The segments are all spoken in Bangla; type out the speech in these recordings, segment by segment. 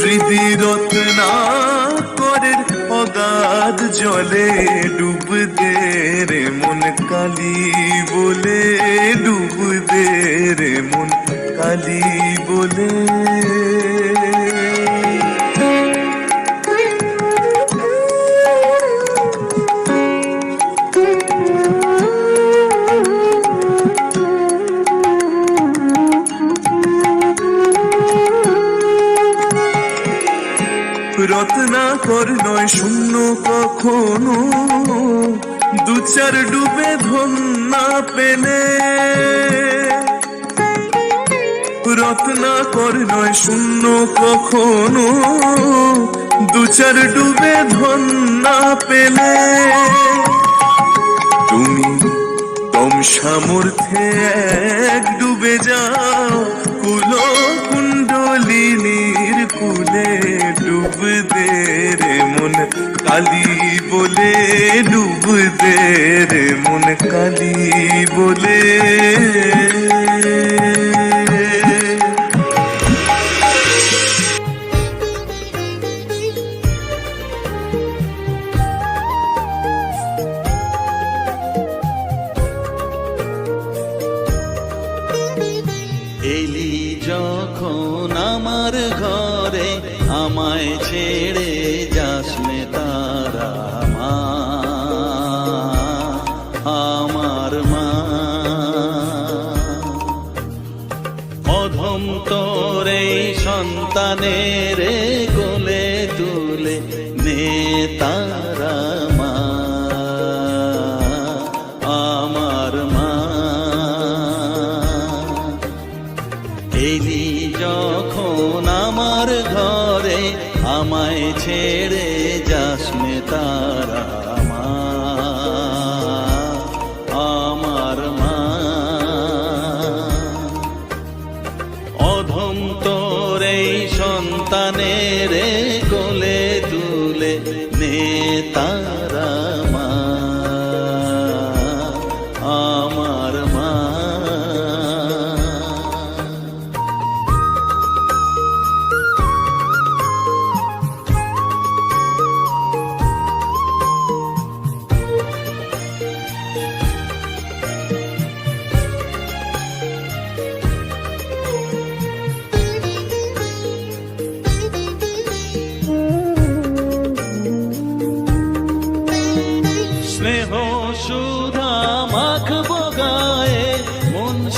হৃদি রত্না করের অগাধ জলে ডুব দে রে মন কালি বলে ডুব দে রে মন কালি বলে। রত্নাকর নয় শূন্য কখনো। দু চার ডুবে ধন না পেলে। রত্নাকর নয় শূন্য কখনো। দু চার ডুবে ধন না পেলে। তুমি তম সামর্থ্যে এক ডুবে যাও। কুলো কুণ্ডলিনীর কুলে। মন কালি বলে ডুব দে রে মন কালি বলে। তোর এই সন্তানের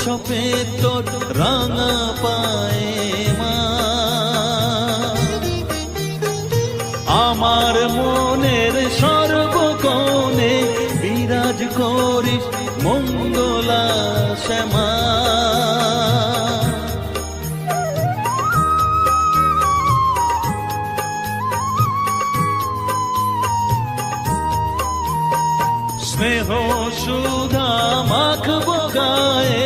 সপে তোর রাঙা পায়ে মা। আমার মনের সর্বকোণে বিরাজ করিস মঙ্গলা শ্যামা স্নেহ সুধা মাখব গায়ে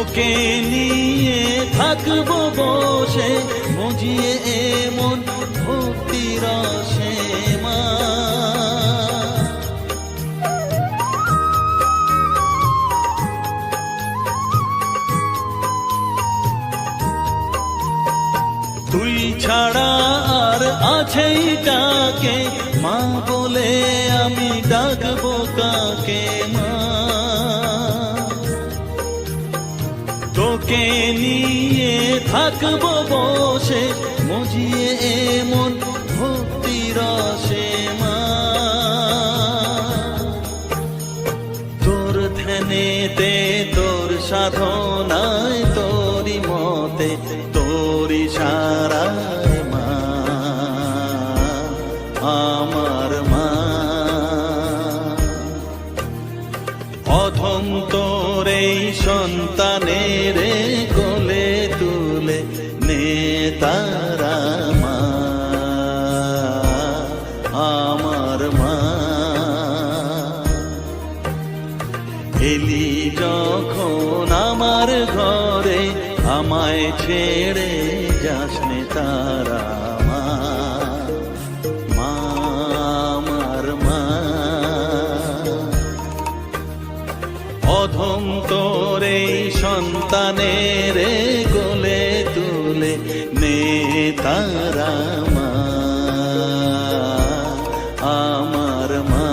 তোকে নিয়ে থাকব বসে, মজিয়ে এমন ভক্তি রসে মা। তুই ছাড়া আর আছেই ডাকে মা বলে আমি ডাকবো কাকে? তোকে নিয়ে থাকব বসে মজিয়ে এমন ভক্তি রসে মা। তোর ধ্যানেতে তোর সাধনায় যখন আমার ঘরে আমায় ছেড়ে তারা মা আমার মা। অধম তোর সন্তানের গোলে তুলে নে তারা মা, আমার মা।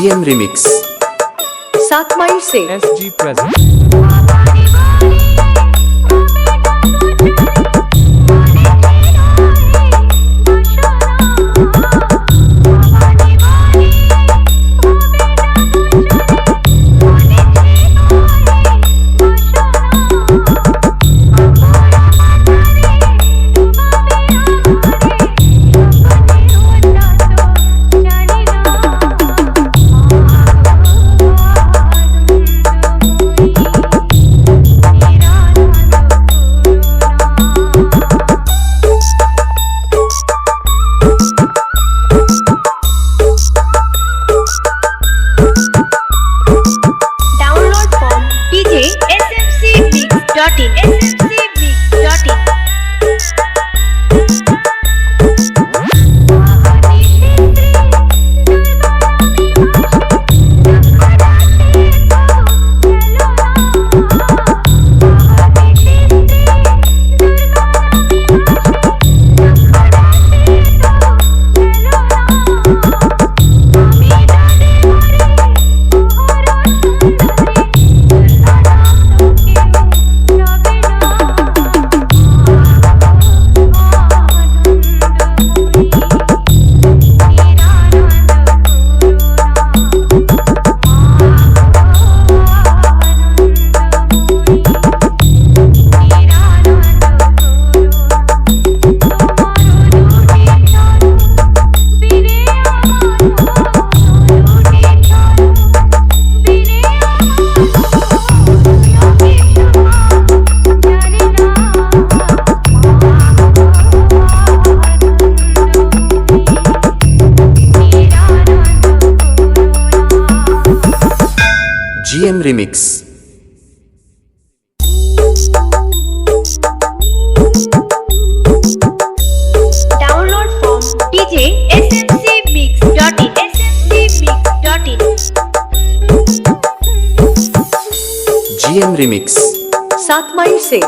GM Remix. Se SG Present. G M remix remix सात मई से